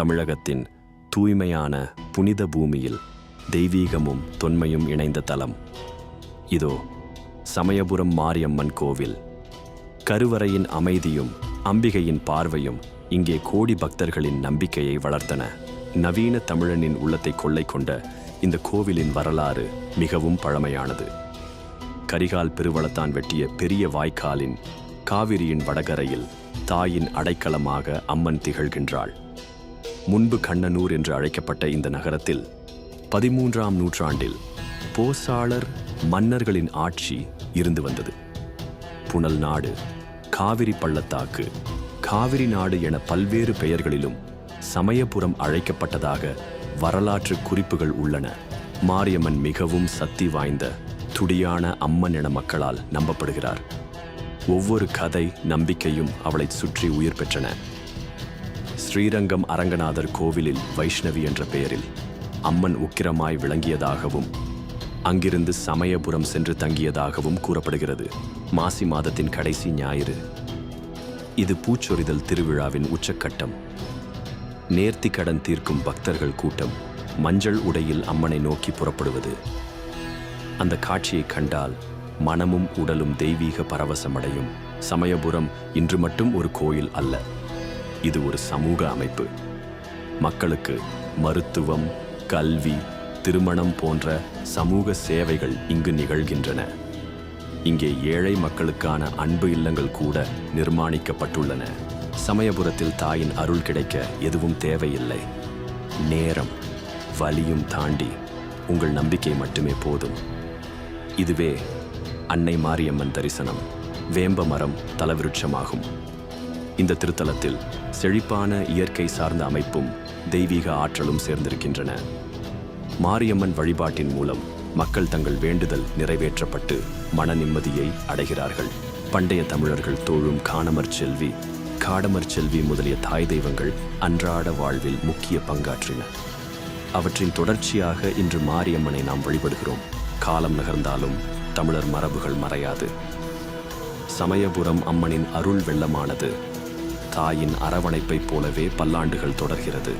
தமிழகத்தின் தூய்மையான புனித பூமியில் தெய்வீகமும் தொன்மையும் இணைந்த தலம். இதோ சமயபுரம் மாரியம்மன் கோவில். கருவறையின் அமைதியும் அம்பிகையின் பார்வையும் இங்கே கோடி பக்தர்களின் நம்பிக்கையை வளர்த்தன. நவீன தமிழனின் உள்ளத்தை கொள்ளை கொண்ட இந்த கோவிலின் வரலாறு மிகவும் பழமையானது. கரிகால் பெருவளத்தான் வெட்டிய பெரிய வாய்க்காலின் காவிரியின் வடகரையில் தாயின் அடைக்கலமாக அம்மன் திகழ்கின்றாள். முன்பு கண்ணனூர் என்று அழைக்கப்பட்ட இந்த நகரத்தில் பதிமூன்றாம் நூற்றாண்டில் போசாளர் மன்னர்களின் ஆட்சி இருந்து வந்தது. புனல் நாடு காவிரி பள்ளத்தாக்கு காவிரி நாடு என பல்வேறு பெயர்களிலும் சமயபுரம் அழைக்கப்பட்டதாக வரலாற்று குறிப்புகள் உள்ளன. மாரியம்மன் மிகவும் சக்தி வாய்ந்த துடியான அம்மன் என மக்களால் நம்பப்படுகிறார். ஒவ்வொரு கதை நம்பிக்கையும் அவளை சுற்றி உயிர் பெற்றன. ஸ்ரீரங்கம் அரங்கநாதர் கோவிலில் வைஷ்ணவி என்ற பெயரில் அம்மன் உக்கிரமாய் விளங்கியதாகவும் அங்கிருந்து சமயபுரம் சென்று தங்கியதாகவும் கூறப்படுகிறது. மாசி மாதத்தின் கடைசி ஞாயிறு. இது பூச்சொரிதல் திருவிழாவின் உச்சக்கட்டம். நேர்த்தி கடன் தீர்க்கும் பக்தர்கள் கூட்டம் மஞ்சள் உடையில் அம்மனை நோக்கி புறப்படுவது. அந்த காட்சியை கண்டால் மனமும் உடலும் தெய்வீக பரவசமடையும். சமயபுரம் இன்று மட்டும் ஒரு கோயில் அல்ல. இது ஒரு சமூக அமைப்பு. மக்களுக்கு மருத்துவம் கல்வி திருமணம் போன்ற சமூக சேவைகள் இங்கு நிகழ்கின்றன. இங்கே ஏழை மக்களுக்கான அன்பு இல்லங்கள் கூட நிர்மாணிக்கப்பட்டுள்ளன. சமயபுரத்தில் தாயின் அருள் கிடைக்க எதுவும் தேவையில்லை. நேரம் வலியும் தாண்டி உங்கள் நம்பிக்கை மட்டுமே போதும். இதுவே அன்னை மாரியம்மன் தரிசனம். வேம்ப மரம் தலவிருட்சமாகும். இந்த திருத்தலத்தில் செழிப்பான இயற்கை சார்ந்த அமைப்பும் தெய்வீக ஆற்றலும் சேர்ந்திருக்கின்றன. மாரியம்மன் வழிபாட்டின் மூலம் மக்கள் தங்கள் வேண்டுதல் நிறைவேற்றப்பட்டு மன நிம்மதியை அடைகிறார்கள். பண்டைய தமிழர்கள் தோழும் காணமர் செல்வி காடமர் செல்வி முதலிய தாய் தெய்வங்கள் அன்றாட வாழ்வில் முக்கிய பங்காற்றின. அவற்றின் தொடர்ச்சியாக இன்று மாரியம்மனை நாம் வழிபடுகிறோம். காலம் நகர்ந்தாலும் தமிழர் மரபுகள் மறையாது. சமயபுரம் அம்மனின் அருள் வெள்ளமானது தாயின் அரவணைப்பைப் போலவே பல்லாண்டுகள் தொடர்கிறது.